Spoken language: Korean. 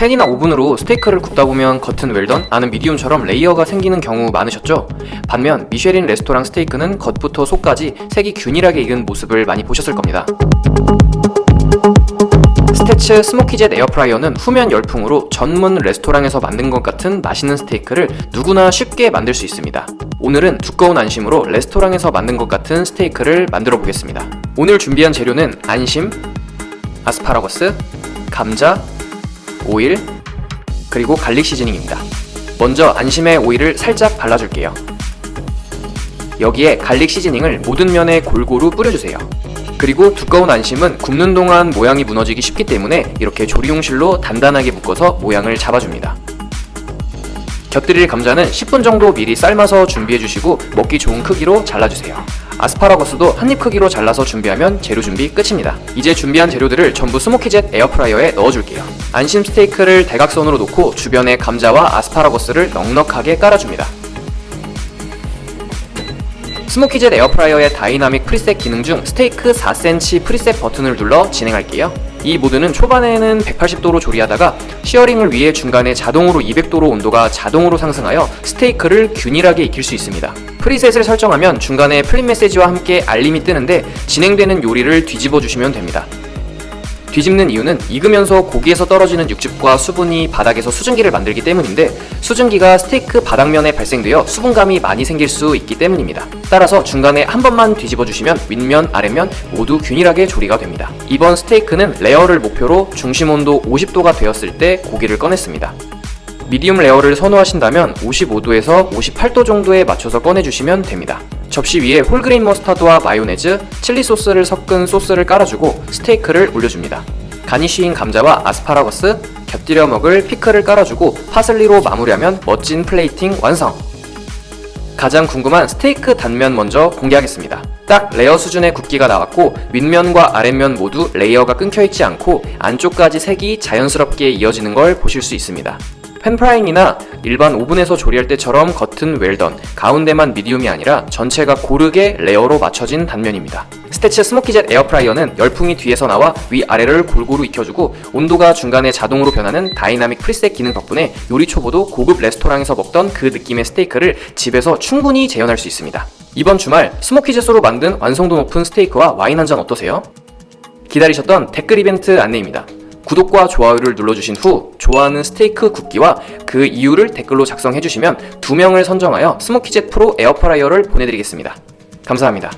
팬이나 오븐으로 스테이크를 굽다 보면 겉은 웰던, 안은 미디움처럼 레이어가 생기는 경우 많으셨죠? 반면 미쉐린 레스토랑 스테이크는 겉부터 속까지 색이 균일하게 익은 모습을 많이 보셨을 겁니다. 스태츠 스모키젯 에어프라이어는 후면 열풍으로 전문 레스토랑에서 만든 것 같은 맛있는 스테이크를 누구나 쉽게 만들 수 있습니다. 오늘은 두꺼운 안심으로 레스토랑에서 만든 것 같은 스테이크를 만들어 보겠습니다. 오늘 준비한 재료는 안심, 아스파라거스, 감자, 오일, 그리고 갈릭 시즈닝입니다. 먼저 안심의 오일을 살짝 발라줄게요. 여기에 갈릭 시즈닝을 모든 면에 골고루 뿌려주세요. 그리고 두꺼운 안심은 굽는 동안 모양이 무너지기 쉽기 때문에 이렇게 조리용실로 단단하게 묶어서 모양을 잡아줍니다. 곁들일 감자는 10분 정도 미리 삶아서 준비해 주시고 먹기 좋은 크기로 잘라주세요. 아스파라거스도 한입 크기로 잘라서 준비하면 재료 준비 끝입니다. 이제 준비한 재료들을 전부 스모키젯 에어프라이어에 넣어줄게요. 안심 스테이크를 대각선으로 놓고 주변에 감자와 아스파라거스를 넉넉하게 깔아줍니다. 스모키젯 에어프라이어의 다이나믹 프리셋 기능 중 스테이크 4cm 프리셋 버튼을 눌러 진행할게요. 이 모드는 초반에는 180도로 조리하다가 시어링을 위해 중간에 자동으로 200도로 온도가 자동으로 상승하여 스테이크를 균일하게 익힐 수 있습니다. 프리셋을 설정하면 중간에 플립 메시지와 함께 알림이 뜨는데 진행되는 요리를 뒤집어 주시면 됩니다. 뒤집는 이유는 익으면서 고기에서 떨어지는 육즙과 수분이 바닥에서 수증기를 만들기 때문인데 수증기가 스테이크 바닥면에 발생되어 수분감이 많이 생길 수 있기 때문입니다. 따라서 중간에 한 번만 뒤집어 주시면 윗면, 아랫면 모두 균일하게 조리가 됩니다. 이번 스테이크는 레어를 목표로 중심 온도 50도가 되었을 때 고기를 꺼냈습니다. 미디움 레어를 선호하신다면 55도에서 58도 정도에 맞춰서 꺼내주시면 됩니다. 접시 위에 홀그레인 머스타드와 마요네즈, 칠리 소스를 섞은 소스를 깔아주고 스테이크를 올려줍니다. 가니쉬인 감자와 아스파라거스, 곁들여 먹을 피클을 깔아주고 파슬리로 마무리하면 멋진 플레이팅 완성! 가장 궁금한 스테이크 단면 먼저 공개하겠습니다. 딱 레어 수준의 굵기가 나왔고 윗면과 아랫면 모두 레이어가 끊겨 있지 않고 안쪽까지 색이 자연스럽게 이어지는 걸 보실 수 있습니다. 팬프라잉이나 일반 오븐에서 조리할 때처럼 겉은 웰던, 가운데만 미디움이 아니라 전체가 고르게 레어로 맞춰진 단면입니다. 스태츠 스모키젯 에어프라이어는 열풍이 뒤에서 나와 위아래를 골고루 익혀주고 온도가 중간에 자동으로 변하는 다이나믹 프리셋 기능 덕분에 요리 초보도 고급 레스토랑에서 먹던 그 느낌의 스테이크를 집에서 충분히 재현할 수 있습니다. 이번 주말 스모키젯으로 만든 완성도 높은 스테이크와 와인 한 잔 어떠세요? 기다리셨던 댓글 이벤트 안내입니다. 구독과 좋아요를 눌러주신 후 좋아하는 스테이크 굽기와 그 이유를 댓글로 작성해주시면 두 명을 선정하여 스모키젯 프로 에어프라이어를 보내드리겠습니다. 감사합니다.